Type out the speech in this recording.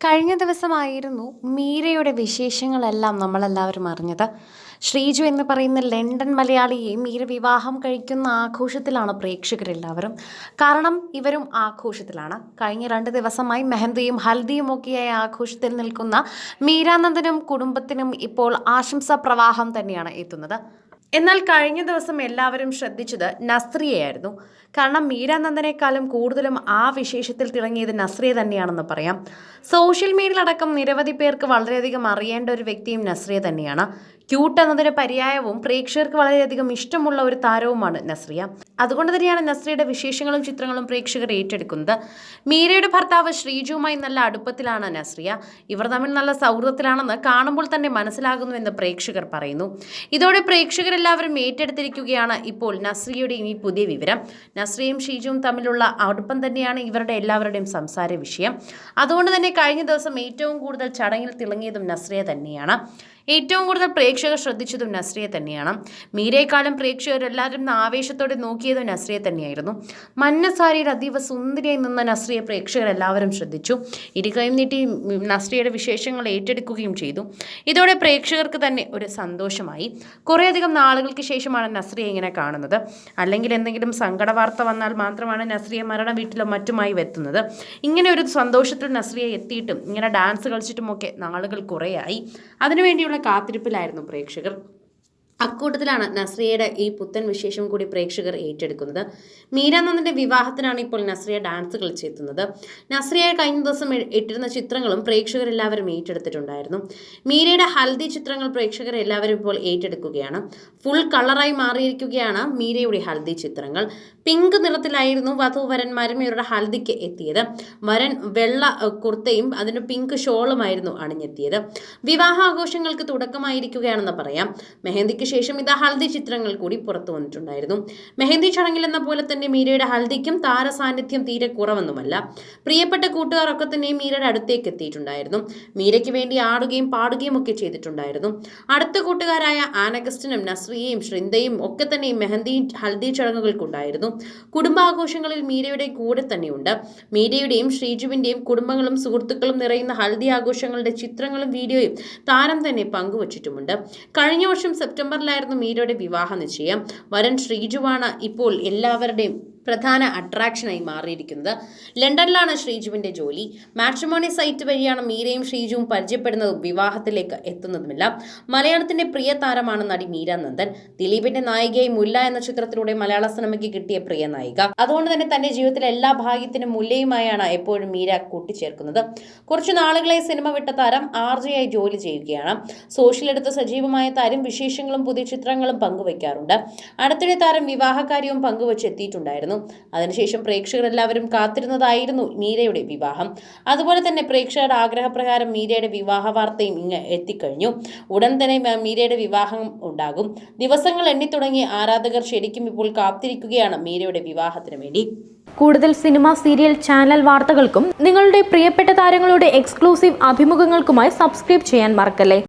കഴിഞ്ഞ ദിവസമായിരുന്നു മീരയുടെ വിശേഷങ്ങളെല്ലാം നമ്മളെല്ലാവരും അറിഞ്ഞത്. ശ്രീജു എന്ന് പറയുന്ന ലണ്ടൻ മലയാളിയെ മീര വിവാഹം കഴിക്കുന്ന ആഘോഷത്തിലാണ് പ്രേക്ഷകരെല്ലാവരും. കാരണം ഇവരും ആഘോഷത്തിലാണ്. കഴിഞ്ഞ രണ്ട് ദിവസമായി മെഹന്തിയും ഹൽദിയും ഒക്കെയായ ആഘോഷത്തിൽ നിൽക്കുന്ന മീരാനന്ദനും കുടുംബത്തിനും ഇപ്പോൾ ആശംസാ പ്രവാഹം തന്നെയാണ് എത്തുന്നത്. എന്നാൽ കഴിഞ്ഞ ദിവസം എല്ലാവരും ശ്രദ്ധിച്ചത് നസ്രിയയായിരുന്നു. കാരണം മീരാനന്ദനേക്കാളും കൂടുതലും ആ വിശേഷത്തിൽ തിളങ്ങിയത് നസ്രിയ തന്നെയാണെന്ന് പറയാം. സോഷ്യൽ മീഡിയയിലടക്കം നിരവധി പേർക്ക് വളരെയധികം അറിയേണ്ട ഒരു വ്യക്തിയും നസ്രിയ തന്നെയാണ്. ക്യൂട്ട് എന്നതിന് പര്യായവും പ്രേക്ഷകർക്ക് വളരെയധികം ഇഷ്ടമുള്ള ഒരു താരവുമാണ് നസ്രിയ. അതുകൊണ്ട് തന്നെയാണ് നസ്രിയയുടെ വിശേഷങ്ങളും ചിത്രങ്ങളും പ്രേക്ഷകർ ഏറ്റെടുക്കുന്നത്. മീരയുടെ ഭർത്താവ് ശ്രീജുവുമായി നല്ല അടുപ്പത്തിലാണ് നസ്രിയ. ഇവർ തമ്മിൽ നല്ല സൗഹൃദത്തിലാണെന്ന് കാണുമ്പോൾ തന്നെ മനസ്സിലാകുന്നു എന്ന് പ്രേക്ഷകർ പറയുന്നു. ഇതോടെ പ്രേക്ഷകരെല്ലാവരും ഏറ്റെടുത്തിരിക്കുകയാണ് ഇപ്പോൾ നസ്രിയുടെയും ഈ പുതിയ വിവരം. നസ്രിയും ഷീജുവും തമ്മിലുള്ള അടുപ്പം തന്നെയാണ് ഇവരുടെ എല്ലാവരുടെയും സംസാര വിഷയം. അതുകൊണ്ട് തന്നെ കഴിഞ്ഞ ദിവസം ഏറ്റവും കൂടുതൽ ചടങ്ങിൽ തിളങ്ങിയതും നസ്രിയ തന്നെയാണ്. ഏറ്റവും കൂടുതൽ പ്രേക്ഷകർ ശ്രദ്ധിച്ചതും നസ്രിയെ തന്നെയാണ്. മീരയെക്കാളും പ്രേക്ഷകരെല്ലാവരും ആവേശത്തോടെ നോക്കിയതും നസ്രിയെ തന്നെയായിരുന്നു. മഞ്ഞസാരിയിൽ അതീവ സുന്ദരിയായി നിന്ന നസ്രിയെ പ്രേക്ഷകരെല്ലാവരും ശ്രദ്ധിച്ചു. ഇരുകയും നീട്ടി നസ്രിയുടെ വിശേഷങ്ങൾ ഏറ്റെടുക്കുകയും ചെയ്തു. ഇതോടെ പ്രേക്ഷകർക്ക് തന്നെ ഒരു സന്തോഷമായി. കുറേയധികം നാളുകൾക്ക് ശേഷമാണ് നസ്രിയെ ഇങ്ങനെ കാണുന്നത്. അല്ലെങ്കിൽ എന്തെങ്കിലും സങ്കട വാർത്ത വന്നാൽ മാത്രമാണ് നസ്രിയെ മരണ വീട്ടിലോ മറ്റുമായി എത്തുന്നത് ഇങ്ങനെ ഒരു സന്തോഷത്തിൽ നസ്രിയെ എത്തിയിട്ടും ഇങ്ങനെ ഡാൻസ് കളിച്ചിട്ടുമൊക്കെ നാളുകൾ കുറേയായി. അതിനുവേണ്ടിയുള്ള കാത്തിരിപ്പിലായിരുന്നു പ്രേക്ഷകർ അക്കൂട്ടത്തിലാണ് നസ്രിയയുടെ ഈ പുത്തൻ വിശേഷം കൂടി പ്രേക്ഷകർ ഏറ്റെടുക്കുന്നത്. മീരാനന്ദന്റെ വിവാഹത്തിനാണ് ഇപ്പോൾ നസ്രിയ ഡാൻസ് കളിച്ചെത്തുന്നത് നസ്രിയ കഴിഞ്ഞ ദിവസം ഇട്ടിരുന്ന ചിത്രങ്ങളും പ്രേക്ഷകർ എല്ലാവരും ഏറ്റെടുത്തിട്ടുണ്ടായിരുന്നു. മീരയുടെ ഹൽദി ചിത്രങ്ങൾ പ്രേക്ഷകർ എല്ലാവരും ഇപ്പോൾ ഏറ്റെടുക്കുകയാണ്. ഫുൾ കളറായി മാറിയിരിക്കുകയാണ് മീരയുടെ ഹൽദി ചിത്രങ്ങൾ. പിങ്ക് നിറത്തിലായിരുന്നു വധുവരന്മാരും ഇവരുടെ ഹൽദിക്ക് എത്തിയത്. വരൻ വെള്ള കുർത്തയും അതിന് പിങ്ക് ഷോളുമായിരുന്നു അണിഞ്ഞെത്തിയത്. വിവാഹാഘോഷങ്ങൾക്ക് തുടക്കമായിരിക്കുകയാണെന്ന് പറയാം. മെഹന്തിക്ക് ശേഷം ഇതാ ഹൽദി ചിത്രങ്ങൾ കൂടി പുറത്തു വന്നിട്ടുണ്ടായിരുന്നു. മെഹന്തി ചടങ്ങിൽ എന്ന പോലെ തന്നെ മീരയുടെ ഹൽദിക്കും താരസാന്നിധ്യം തീരെ കുറവൊന്നുമല്ല. പ്രിയപ്പെട്ട കൂട്ടുകാരൊക്കെ തന്നെ മീരയുടെ അടുത്തേക്ക് എത്തിയിട്ടുണ്ടായിരുന്നു. മീരയ്ക്ക് വേണ്ടി ആടുകയും പാടുകയും ഒക്കെ ചെയ്തിട്ടുണ്ടായിരുന്നു. അടുത്ത കൂട്ടുകാരായ ആനഗസ്റ്റിനും നസ്രിയയും ശ്രിന്ദയും ഒക്കെ തന്നെ മെഹന്തി ഹൽദി ചടങ്ങുകൾക്കുണ്ടായിരുന്നു. കുടുംബാഘോഷങ്ങളിൽ മീരയുടെ കൂടെ തന്നെയുണ്ട്. മീരയുടെയും ശ്രീജുവിന്റെയും കുടുംബങ്ങളും സുഹൃത്തുക്കളും നിറയുന്ന ഹൽദി ആഘോഷങ്ങളുടെ ചിത്രങ്ങളും വീഡിയോയും താരം തന്നെ പങ്കുവച്ചിട്ടുമുണ്ട്. കഴിഞ്ഞ വർഷം സെപ്റ്റംബറിലായിരുന്നു മീരയുടെ വിവാഹ നിശ്ചയം. വരൻ ശ്രീജുവാണ് ഇപ്പോൾ എല്ലാവരുടെയും പ്രധാന അട്രാക്ഷനായി മാറിയിരിക്കുന്നത്. ലണ്ടനിലാണ് ശ്രീജുവിന്റെ ജോലി. മാട്രിമോണി സൈറ്റ് വഴിയാണ് മീരയും ശ്രീജുവും പരിചയപ്പെടുന്നതും വിവാഹത്തിലേക്ക് എത്തുന്നതുമില്ല. മലയാളത്തിന്റെ പ്രിയ താരമാണ് നടി മീര നന്ദൻ. ദിലീപിന്റെ നായികയായി മുല്ല എന്ന ചിത്രത്തിലൂടെ മലയാള സിനിമയ്ക്ക് കിട്ടിയ പ്രിയ നായിക. അതുകൊണ്ട് തന്നെ തന്റെ ജീവിതത്തിലെ എല്ലാ ഭാഗ്യത്തിനും മുല്ലയുമായാണ് എപ്പോഴും മീര കൂട്ടിച്ചേർക്കുന്നത്. കുറച്ചു നാളുകളായി സിനിമ വിട്ട താരം ആർജയായി ജോലി ചെയ്യുകയാണ്. സോഷ്യൽ എടുത്ത് സജീവമായ താരം വിശേഷങ്ങളും പുതിയ ചിത്രങ്ങളും പങ്കുവയ്ക്കാറുണ്ട് അടുത്തിടെ താരം വിവാഹകാര്യവും പങ്കുവച്ചെത്തിയിട്ടുണ്ടായിരുന്നു അതിനുശേഷം പ്രേക്ഷകരെല്ലാവരും കാത്തിരുന്നതായിരുന്നു മീരയുടെ വിവാഹം. അതുപോലെ തന്നെ പ്രേക്ഷകരുടെ ആഗ്രഹപ്രകാരം മീരയുടെ വിവാഹ വാർത്തയും ഇങ്ങ് എത്തിക്കഴിഞ്ഞു. ഉടൻ തന്നെ മീരയുടെ വിവാഹം ഉണ്ടാകും. ദിവസങ്ങൾ എണ്ണിത്തുടങ്ങി ആരാധകർ ശരിക്കും ഇപ്പോൾ കാത്തിരിക്കുകയാണ് മീരയുടെ വിവാഹത്തിന് വേണ്ടി. കൂടുതൽ സിനിമ സീരിയൽ ചാനൽ വാർത്തകൾക്കും നിങ്ങളുടെ പ്രിയപ്പെട്ട താരങ്ങളുടെ എക്സ്ക്ലൂസീവ് അഭിമുഖങ്ങൾക്കുമായി സബ്സ്ക്രൈബ് ചെയ്യാൻ മറക്കല്ലേ?